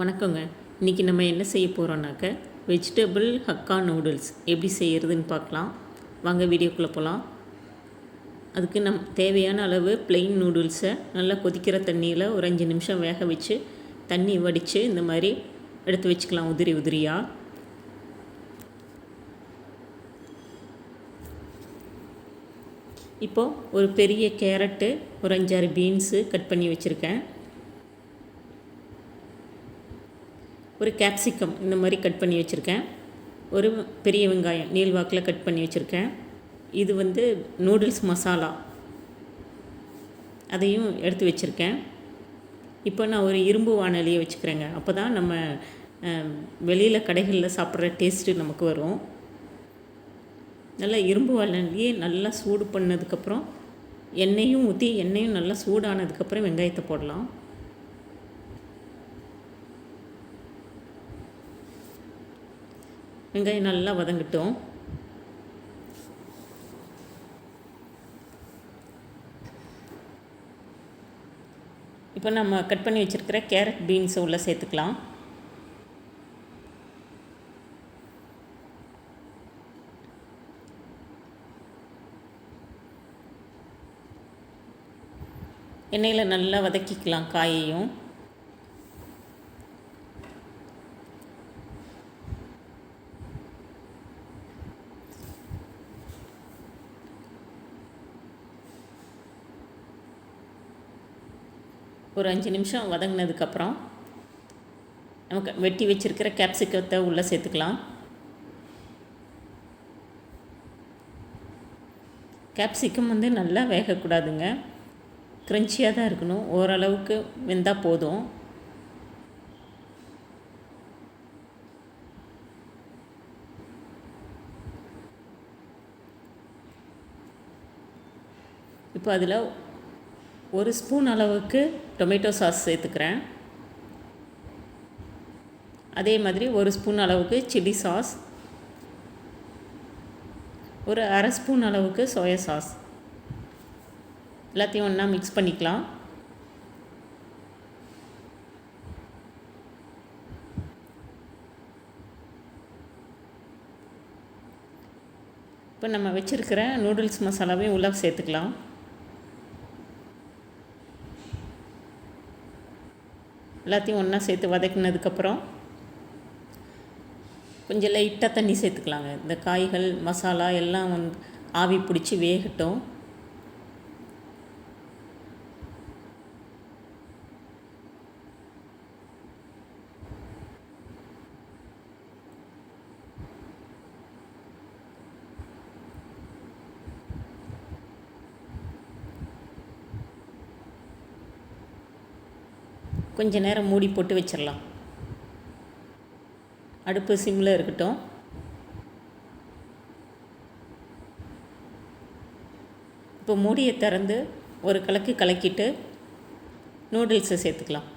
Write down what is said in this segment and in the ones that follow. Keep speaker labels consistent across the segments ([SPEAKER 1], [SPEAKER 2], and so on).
[SPEAKER 1] வணக்கங்க. இன்றைக்கி நம்ம என்ன செய்ய போகிறோம்னாக்க வெஜிடபிள் ஹக்கா நூடுல்ஸ் எப்படி செய்கிறதுன்னு பார்க்கலாம். வாங்க வீடியோக்குள்ளே போகலாம் அதுக்கு நம் தேவையான அளவு பிளெயின் நூடுல்ஸை நல்லா கொதிக்கிற தண்ணியில் ஒரு அஞ்சு நிமிஷம் வேக வச்சு தண்ணி வடித்து இந்த மாதிரி எடுத்து வச்சுக்கலாம் உதிரி உதிரியாக இப்போது ஒரு பெரிய கேரட்டு ஒரு அஞ்சாறு பீன்ஸு கட் பண்ணி வச்சுருக்கேன். ஒரு கேப்சிகம் இந்த மாதிரி கட் பண்ணி வச்சுருக்கேன். ஒரு பெரிய வெங்காயம் நீள் வாக்கில் கட் பண்ணி வச்சுருக்கேன். இது வந்து நூடுல்ஸ் மசாலா அதையும் எடுத்து வச்சுருக்கேன். இப்போ நான் ஒரு இரும்பு வானொலியை வச்சுக்கிறேங்க. அப்போ தான் நம்ம வெளியில் கடைகளில் சாப்பிட்ற டேஸ்ட்டு நமக்கு வரும். நல்லா இரும்பு வானொலியே நல்லா சூடு பண்ணதுக்கப்புறம் எண்ணெயும் ஊற்றி எண்ணெயும் நல்லா சூடானதுக்கப்புறம் வெங்காயத்தை போடலாம். வெங்காயம் நல்லா வதங்கட்டும். இப்போ நம்ம கட் பண்ணி வச்சுருக்கிற கேரட் பீன்ஸை உள்ளே சேர்த்துக்கலாம். எண்ணெயில் நல்லா வதக்கிக்கலாம் காயையும். ஒரு அஞ்சு நிமிஷம் வதங்கினதுக்கப்புறம் நமக்கு வெட்டி வச்சுருக்கிற கேப்சிகத்தை உள்ளே சேர்த்துக்கலாம். கேப்சிக்கம் வந்து நல்லா வேகக்கூடாதுங்க. க்ரன்ச்சியாக தான் இருக்கணும். ஓரளவுக்கு வெந்தால் போதும். இப்போ அதில் ஒரு ஸ்பூன் அளவுக்கு டொமேட்டோ சாஸ் சேர்த்துக்கிறேன். அதே மாதிரி ஒரு ஸ்பூன் அளவுக்கு சில்லி சாஸ். ஒரு அரை ஸ்பூன் அளவுக்கு சோயா சாஸ். எல்லாத்தையும் ஒன்றா மிக்ஸ் பண்ணிக்கலாம். இப்போ நம்ம வச்சுருக்கிற நூடுல்ஸ் மசாலாவையும் உள்ளே சேர்த்துக்கலாம். எல்லாத்தையும் ஒன்றா சேர்த்து வதக்கினதுக்கப்புறம் கொஞ்சம் லைட்டாக தண்ணி சேர்த்துக்கலாங்க. இந்த காய்கள் மசாலா எல்லாம் வந்து ஆவி பிடிச்சி வேகட்டும். கொஞ்ச நேரம் மூடி போட்டு வச்சிடலாம் அடுப்பு சிம்மில் இருக்கட்டும். இப்போ மூடியை திறந்து ஒரு கலக்கு கலக்கிட்டு நூடுல்ஸை சேர்த்துக்கலாம்.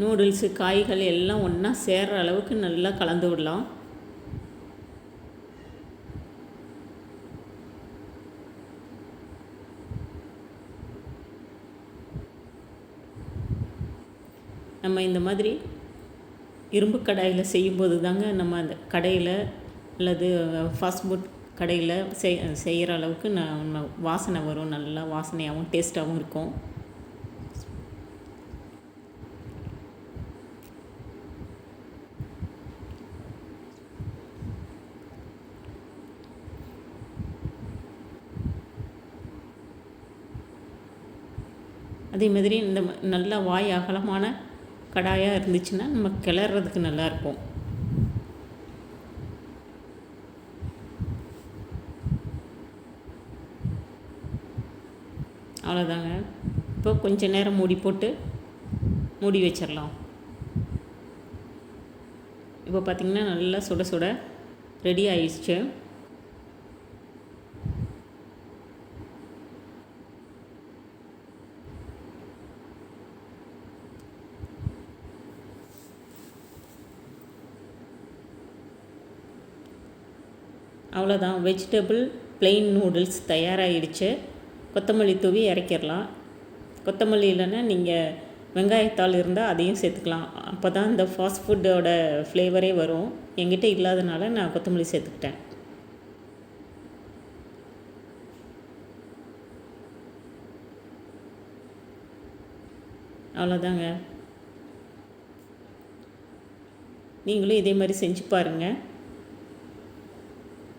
[SPEAKER 1] நூடுல்ஸு காய்கள் எல்லாம் ஒன்றா சேர்கிற அளவுக்கு நல்லா கலந்து விடலாம். நம்ம இந்த மாதிரி இரும்பு கடாயில் செய்யும்போது தாங்க நம்ம அந்த கடையில் அல்லது ஃபாஸ்ட் ஃபுட் கடையில் செய் செய்கிற அளவுக்கு ந வாசனை வரும். நல்லா வாசனையாகவும் டேஸ்ட்டாகவும் இருக்கும். அதே மாதிரி இந்த நல்ல வாய் அகலமான கடாயாக இருந்துச்சுன்னா நம்ம கிளறதுக்கு நல்லாயிருக்கும் அவ்வளோதாங்க இப்போ கொஞ்ச நேரம் மூடி போட்டு மூடி வச்சிடலாம். இப்போ பார்த்திங்கன்னா நல்லா சுட சுட ரெடி ஆயிடுச்சு. அவ்வளோதான் வெஜிடபிள் plain நூடுல்ஸ் தயாராகிடுச்சு கொத்தமல்லி தூவி இறக்கிடலாம். கொத்தமல்லி இல்லைன்னா நீங்கள் வெங்காயத்தாள் இருந்தால் அதையும் சேர்த்துக்கலாம். அப்போ தான் இந்த ஃபாஸ்ட் ஃபுட்டோட ஃப்ளேவரே வரும். என்கிட்ட இல்லாதனால நான் கொத்தமல்லி சேர்த்துக்கிட்டேன். அவ்வளோதாங்க நீங்களும் இதே மாதிரி செஞ்சு பாருங்கள்